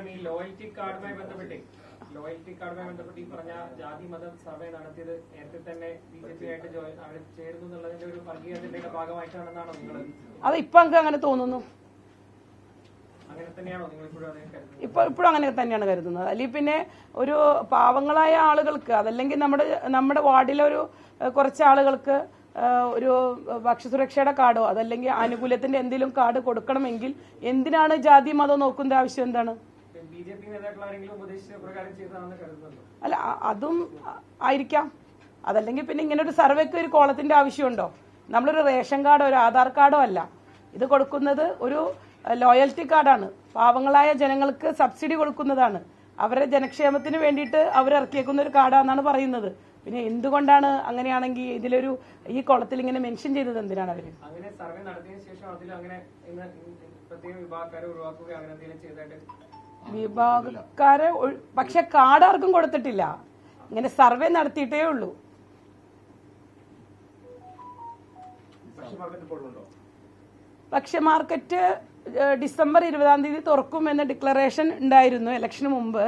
Madam ഈ loyalty കാർഡുമായി ബന്ധപ്പെട്ട് loyalty കാർഡുമായി ബന്ധപ്പെട്ട് ഈ പറഞ്ഞ ജാതി മത സർവേ നടത്തിയത് നേരത്തെ തന്നെ ബി ജെ പി ആയിട്ട് ചേരുന്നു എന്നുള്ളതിന്റെ ഒരു വർഗീയതയുടെ ഭാഗമായിട്ടാണെന്നാണോ നിങ്ങൾ അത് ഇപ്പൊ എനിക്ക് അങ്ങനെ തോന്നുന്നു. ഇപ്പോൾ ഇപ്പോഴും അങ്ങനെ തന്നെയാണ് കരുതുന്നത്. അല്ലെങ്കിൽ പിന്നെ ഒരു പാവങ്ങളായ ആളുകൾക്ക് അതല്ലെങ്കിൽ നമ്മുടെ നമ്മുടെ വാർഡിലെ ഒരു കുറച്ച് ആളുകൾക്ക് ഒരു ഭക്ഷ്യസുരക്ഷയുടെ കാർഡോ അതല്ലെങ്കിൽ ആനുകൂല്യത്തിന്റെ എന്തെങ്കിലും കാർഡ് കൊടുക്കണമെങ്കിൽ എന്തിനാണ് ജാതി മതം നോക്കുന്ന ആവശ്യം എന്താണ്? അല്ല അതും ആയിരിക്കാം. അതല്ലെങ്കിൽ പിന്നെ ഇങ്ങനെ ഒരു സർവേക്ക് ഒരു കോളത്തിന്റെ ആവശ്യമുണ്ടോ? നമ്മളൊരു റേഷൻ കാർഡോ ഒരു ആധാർ കാർഡോ അല്ല. ഇത് കൊടുക്കുന്നത് ഒരു ലോയൽറ്റി കാർഡാണ്. പാവങ്ങളായ ജനങ്ങൾക്ക് സബ്സിഡി കൊടുക്കുന്നതാണ്. അവരെ ജനക്ഷേമത്തിന് വേണ്ടിയിട്ട് അവർ ഇറക്കിയേക്കുന്ന ഒരു കാർഡാണെന്നാണ് പറയുന്നത്. പിന്നെ എന്തുകൊണ്ടാണ് അങ്ങനെയാണെങ്കിൽ ഇതിലൊരു ഈ കുളത്തിൽ ഇങ്ങനെ മെൻഷൻ ചെയ്തത് എന്തിനാണ് അവർ? അങ്ങനെ സർവേ നടത്തിയതിനു ശേഷം അതിൽ അങ്ങനെ പ്രത്യേക വിഭാഗക്കാരെ ഒഴിവാക്കുക അങ്ങനെ എന്തെങ്കിലും ചെയ്തായിട്ട് വിഭാഗക്കാരെ പക്ഷെ കാർഡ് ആർക്കും കൊടുത്തിട്ടില്ല. ഇങ്ങനെ സർവേ നടത്തിയിട്ടേ ഉള്ളൂ. പക്ഷെ മാർക്കറ്റ് ഡിസംബർ ഇരുപതാം തീയതി തുറക്കും എന്ന ഡിക്ലറേഷൻ ഉണ്ടായിരുന്നു ഇലക്ഷന് മുമ്പ്.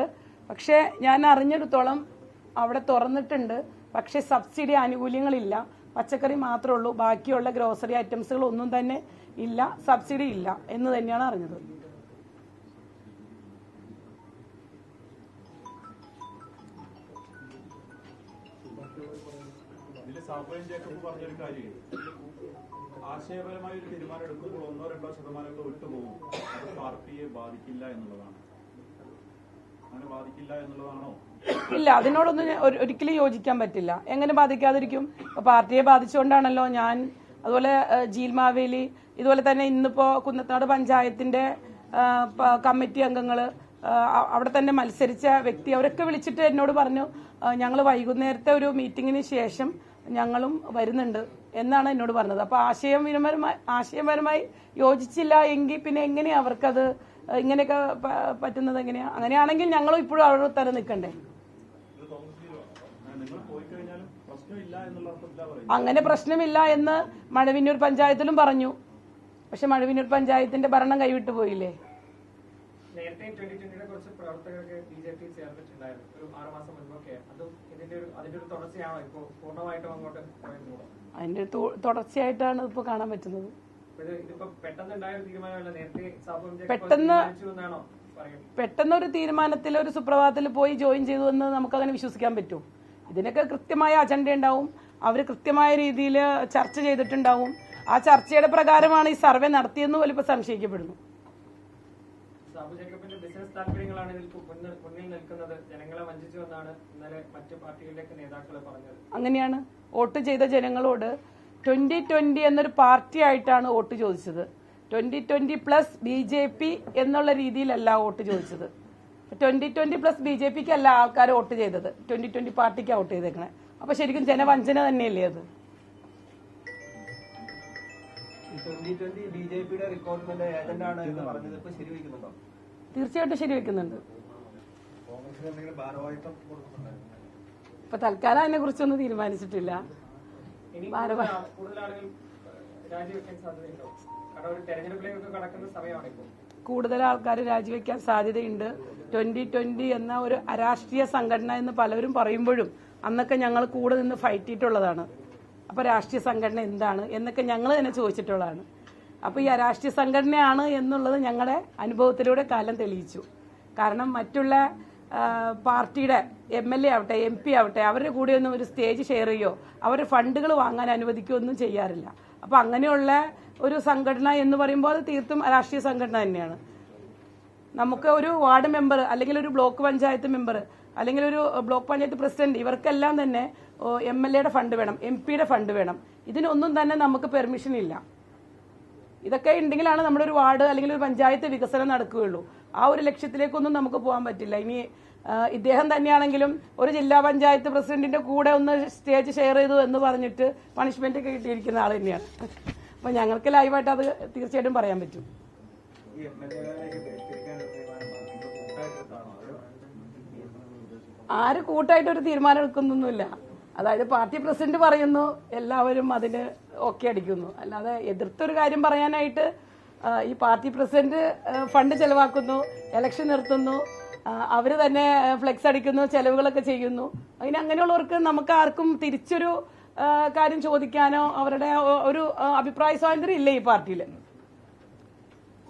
പക്ഷേ ഞാൻ അറിഞ്ഞെടുത്തോളം അവിടെ തുറന്നിട്ടുണ്ട്. പക്ഷേ സബ്സിഡി ആനുകൂല്യങ്ങളില്ല. പച്ചക്കറി മാത്രമേ ഉള്ളൂ. ബാക്കിയുള്ള ഗ്രോസറി ഐറ്റംസുകൾ ഒന്നും തന്നെ ഇല്ല. സബ്സിഡി ഇല്ല എന്ന് തന്നെയാണ് അറിഞ്ഞത്. ഇതിൽ സാബുവിൻ ജേക്കബ് പറഞ്ഞൊരു കാര്യം ആശയപരമായ ഒരു തീരുമാനം എടുക്കുമ്പോൾ ഒന്നോ രണ്ടോ ശതമാനമൊക്കെ വിട്ടുപോകും. അത് പാർട്ടിയെ ബാധിക്കില്ല എന്നുള്ളതാണ്. അങ്ങനെ ബാധിക്കില്ല എന്നുള്ളതാണോ? ഇല്ല അതിനോടൊന്നും ഒരിക്കലും യോജിക്കാൻ പറ്റില്ല. എങ്ങനെ ബാധിക്കാതിരിക്കും? പാർട്ടിയെ ബാധിച്ചുകൊണ്ടാണല്ലോ ഞാൻ അതുപോലെ ജീൽ മാവേലി ഇതുപോലെ തന്നെ ഇന്നിപ്പോ കുന്നത്താട് പഞ്ചായത്തിന്റെ കമ്മിറ്റി അംഗങ്ങൾ അവിടെ തന്നെ മത്സരിച്ച വ്യക്തി അവരൊക്കെ വിളിച്ചിട്ട് എന്നോട് പറഞ്ഞു ഞങ്ങൾ വൈകുന്നേരത്തെ ഒരു മീറ്റിങ്ങിന് ശേഷം ഞങ്ങളും വരുന്നുണ്ട് എന്നാണ് എന്നോട് പറഞ്ഞത്. അപ്പൊ ആശയപരമായി ആശയപരമായി യോജിച്ചില്ല എങ്കിൽ പിന്നെ എങ്ങനെയാ അവർക്കത് ഇങ്ങനെയൊക്കെ പറ്റുന്നത് എങ്ങനെയാ? അങ്ങനെയാണെങ്കിൽ ഞങ്ങളും ഇപ്പോഴും അവരുടെ തന്നെ നിൽക്കണ്ടേ? അങ്ങനെ പ്രശ്നമില്ല എന്ന് മഴവിന്നൂർ പഞ്ചായത്തിലും പറഞ്ഞു. പക്ഷെ മഴവിന്നൂർ പഞ്ചായത്തിന്റെ ഭരണം കൈവിട്ടു പോയില്ലേ? നേരത്തെ ട്വന്റി ട്വന്റിയുടെ കുറച്ച് പ്രവർത്തകരൊക്കെ ബി ജെ പി ചേർന്നിട്ടുണ്ടായിരുന്നു. ഒരു ആറ് മാസം മുൻപൊക്കെ. അതും ഇതിന്റെ ഒരു അതിന്റെ ഒരു തുടർച്ചയാണോ ഇപ്പോ? പൂർണമായിട്ടും അങ്ങോട്ട് അതിന്റെ തുടർച്ചയായിട്ടാണ് ഇപ്പൊ കാണാൻ പറ്റുന്നത്. പെട്ടെന്ന് പെട്ടെന്ന് ഒരു തീരുമാനത്തിൽ ഒരു സുപ്രഭാതത്തിൽ പോയി ജോയിൻ ചെയ്തു എന്ന് നമുക്ക് അങ്ങനെ വിശ്വസിക്കാൻ പറ്റും. ഇതിനൊക്കെ കൃത്യമായ അജണ്ട ഉണ്ടാവും. അവർ കൃത്യമായ രീതിയിൽ ചർച്ച ചെയ്തിട്ടുണ്ടാവും. ആ ചർച്ചയുടെ പ്രകാരമാണ് ഈ സർവേ നടത്തിയെന്ന് പോലും ഇപ്പൊ സംശയിക്കപ്പെടുന്നു. സാബു ജേക്കബിന്റെ ബിസിനസ് താല്പര്യങ്ങളാണ് ഇതിൽ മുന്നിൽ നിൽക്കുന്നത്. ജനങ്ങളെ വഞ്ചിച്ചു എന്നാണ് ഇന്നലെ മറ്റു പാർട്ടികളിലേക്ക് നേതാക്കൾ പറഞ്ഞത്. അങ്ങനെയാണ് വോട്ട് ചെയ്ത ജനങ്ങളോട് ട്വന്റി ട്വന്റി എന്നൊരു പാർട്ടി ആയിട്ടാണ് വോട്ട് ചോദിച്ചത്. Twenty twenty plus B J P എന്നുള്ള രീതിയിലല്ല വോട്ട് ചോദിച്ചത്. Twenty twenty plus B J പിക്ക് അല്ല ആൾക്കാർ വോട്ട് ചെയ്തത്. ട്വന്റി ട്വന്റി പാർട്ടിക്ക് വോട്ട് ചെയ്തേക്കണേ. അപ്പൊ ശരിക്കും ജനവഞ്ചന തന്നെയല്ലേ അത്? ട്വന്റി ട്വന്റി ബി ജെ പിയുടെ റിക്രൂട്ട്മെന്റ് ഏജന്റ് ആണ് എന്ന് പറഞ്ഞത്. ഇപ്പൊ ശരിവയ്ക്കുന്നുണ്ടോ തീർച്ചയായിട്ടും ശരിവെക്കുന്നുണ്ട് ഇപ്പൊ തൽക്കാലം അതിനെ കുറിച്ചൊന്നും തീരുമാനിച്ചിട്ടില്ല. കൂടുതൽ ആൾക്കാർ രാജിവെക്കാൻ സാധ്യതയുണ്ട്. ട്വന്റി ട്വന്റി എന്ന ഒരു അരാഷ്ട്രീയ സംഘടന എന്ന് പലരും പറയുമ്പോഴും അന്നൊക്കെ ഞങ്ങൾ കൂടെ നിന്ന് ഫൈറ്റ് ചെയ്തിട്ടുള്ളതാണ്. അപ്പൊ രാഷ്ട്രീയ സംഘടന എന്താണ് എന്നൊക്കെ ഞങ്ങൾ തന്നെ ചോദിച്ചിട്ടുള്ളതാണ്. അപ്പോൾ ഈ രാഷ്ട്രീയ സംഘടനയാണ് എന്നുള്ളത് ഞങ്ങളുടെ അനുഭവത്തിലൂടെ കാലം തെളിയിച്ചു. കാരണം മറ്റുള്ള പാർട്ടിയുടെ എം എൽ എ ആവട്ടെ എം പി ആവട്ടെ അവരുടെ കൂടെ ഒന്നും ഒരു സ്റ്റേജ് ഷെയർ ചെയ്യോ അവരുടെ ഫണ്ടുകൾ വാങ്ങാൻ അനുവദിക്കുകയോ ഒന്നും ചെയ്യാറില്ല. അപ്പൊ അങ്ങനെയുള്ള ഒരു സംഘടന എന്ന് പറയുമ്പോൾ അത് തീർത്തും രാഷ്ട്രീയ സംഘടന തന്നെയാണ്. നമുക്ക് ഒരു വാർഡ് മെമ്പർ അല്ലെങ്കിൽ ഒരു ബ്ലോക്ക് പഞ്ചായത്ത് മെമ്പർ അല്ലെങ്കിൽ ഒരു ബ്ലോക്ക് പഞ്ചായത്ത് പ്രസിഡന്റ് ഇവർക്കെല്ലാം തന്നെ എം എൽ എയുടെ ഫണ്ട് വേണം എം പിയുടെ ഫണ്ട് വേണം. ഇതിനൊന്നും തന്നെ നമുക്ക് പെർമിഷൻ ഇല്ല. ഇതൊക്കെ ഉണ്ടെങ്കിലാണ് നമ്മുടെ ഒരു വാർഡ് അല്ലെങ്കിൽ ഒരു പഞ്ചായത്ത് വികസനം നടക്കുകയുള്ളൂ. ആ ഒരു ലക്ഷ്യത്തിലേക്കൊന്നും നമുക്ക് പോകാൻ പറ്റില്ല. ഇനി ഇദ്ദേഹം തന്നെയാണെങ്കിലും ഒരു ജില്ലാ പഞ്ചായത്ത് പ്രസിഡന്റിന്റെ കൂടെ ഒന്ന് സ്റ്റേജ് ഷെയർ ചെയ്തു എന്ന് പറഞ്ഞിട്ട് പണിഷ്മെന്റ് ഒക്കെ കിട്ടിയിരിക്കുന്ന ആൾ തന്നെയാണ്. അപ്പൊ ഞങ്ങൾക്ക് ലൈവായിട്ട് അത് തീർച്ചയായിട്ടും പറയാൻ പറ്റും. ആര് കൂട്ടായിട്ട് ഒരു തീരുമാനം എടുക്കുന്നൊന്നുമില്ല. അതായത് പാർട്ടി പ്രസിഡന്റ് പറയുന്നു എല്ലാവരും അതിന് ഓക്കെ അടിക്കുന്നു. അല്ലാതെ എതിർത്തൊരു കാര്യം പറയാനായിട്ട് ഈ പാർട്ടി പ്രസിഡന്റ് ഫണ്ട് ചെലവാക്കുന്നു ഇലക്ഷൻ നിർത്തുന്നു അവർ അവർ തന്നെ ഫ്ലെക്സ് അടിക്കുന്നു ചെലവുകളൊക്കെ ചെയ്യുന്നു. അതിന് അങ്ങനെയുള്ളവർക്ക് നമുക്ക് ആർക്കും തിരിച്ചൊരു കാര്യം ചോദിക്കാനോ അവരുടെ ഒരു അഭിപ്രായ സ്വാതന്ത്ര്യം ഇല്ല ഈ പാർട്ടിയിൽ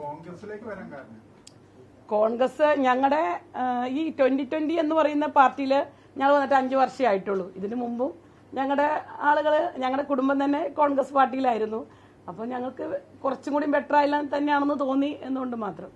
കോൺഗ്രസിലേക്ക് വരാൻ കാരണം? കോൺഗ്രസ് ഞങ്ങളുടെ ഈ ട്വന്റി ട്വന്റി എന്ന് പറയുന്ന പാർട്ടിയിൽ ഞങ്ങൾ വന്നിട്ട് അഞ്ച് വർഷമേ ആയിട്ടുള്ളൂ. ഇതിനു മുമ്പും ഞങ്ങളുടെ ആളുകൾ ഞങ്ങളുടെ കുടുംബം തന്നെ കോൺഗ്രസ് പാർട്ടിയിലായിരുന്നു. അപ്പോൾ ഞങ്ങൾക്ക് കുറച്ചും കൂടി ബെറ്റർ ആയില്ല തന്നെയാണെന്ന് തോന്നി എന്നുകൊണ്ട് മാത്രം.